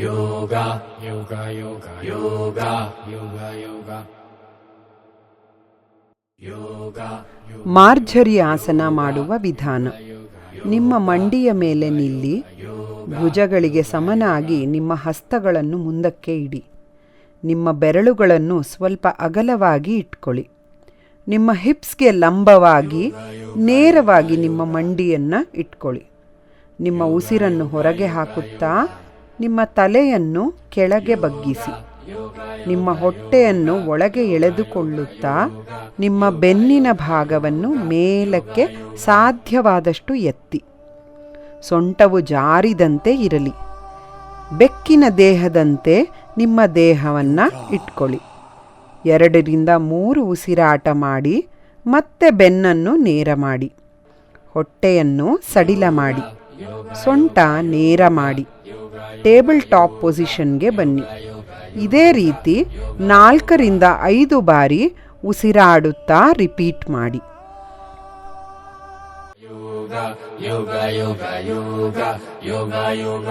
yoga, yoga, yoga, yoga, yoga, yoga. Yoga, ಮಾರ್ಜರಿ ಆಸನ ಮಾಡುವ ವಿಧಾನ. ನಿಮ್ಮ ಮಂಡಿಯ ಮೇಲೆ ನಿಲ್ಲಿ ಭುಜಗಳಿಗೆ ಸಮನಾಗಿ ನಿಮ್ಮ ಹಸ್ತಗಳನ್ನು ಮುಂದಕ್ಕೆ ಇಡಿ. ನಿಮ್ಮ ಬೆರಳುಗಳನ್ನು ಸ್ವಲ್ಪ ಅಗಲವಾಗಿ ಇಟ್ಕೊಳ್ಳಿ. ನಿಮ್ಮ ಹಿಪ್ಸ್ಗೆ ಲಂಬವಾಗಿ ನೇರವಾಗಿ ನಿಮ್ಮ ಮಂಡಿಯನ್ನು ಇಟ್ಕೊಳ್ಳಿ. ನಿಮ್ಮ ಉಸಿರನ್ನು ಹೊರಗೆ ಹಾಕುತ್ತಾ ನಿಮ್ಮ ತಲೆಯನ್ನು ಕೆಳಗೆ ಬಗ್ಗಿಸಿ. ನಿಮ್ಮ ಹೊಟ್ಟೆಯನ್ನು ಒಳಗೆ ಎಳೆದುಕೊಳ್ಳುತ್ತಾ ನಿಮ್ಮ ಬೆನ್ನಿನ ಭಾಗವನ್ನು ಮೇಲಕ್ಕೆ ಸಾಧ್ಯವಾದಷ್ಟು ಎತ್ತಿ. ಸೊಂಟವು ಜಾರಿದಂತೆ ಇರಲಿ. ಬೆಕ್ಕಿನ ದೇಹದಂತೆ ನಿಮ್ಮ ದೇಹವನ್ನು ಇಟ್ಕೊಳ್ಳಿ. ಎರಡರಿಂದ ಮೂರು ಉಸಿರಾಟ ಮಾಡಿ, ಮತ್ತೆ ಬೆನ್ನನ್ನು ನೇರ ಮಾಡಿ. ಹೊಟ್ಟೆಯನ್ನು ಸಡಿಲ ಮಾಡಿ. ಸೊಂಟ ನೇರ ಮಾಡಿ. ಟೇಬಲ್ ಟಾಪ್ ಪೊಸಿಷನ್ಗೆ ಬನ್ನಿ ಇದೇ ರೀತಿ ನಾಲ್ಕರಿಂದ ಐದು ಬಾರಿ ಉಸಿರಾಡುತ್ತಾ ರಿಪೀಟ್ ಮಾಡಿ ಯೋಗ ಯೋಗ ಯೋಗ ಯೋಗ ಯೋಗ.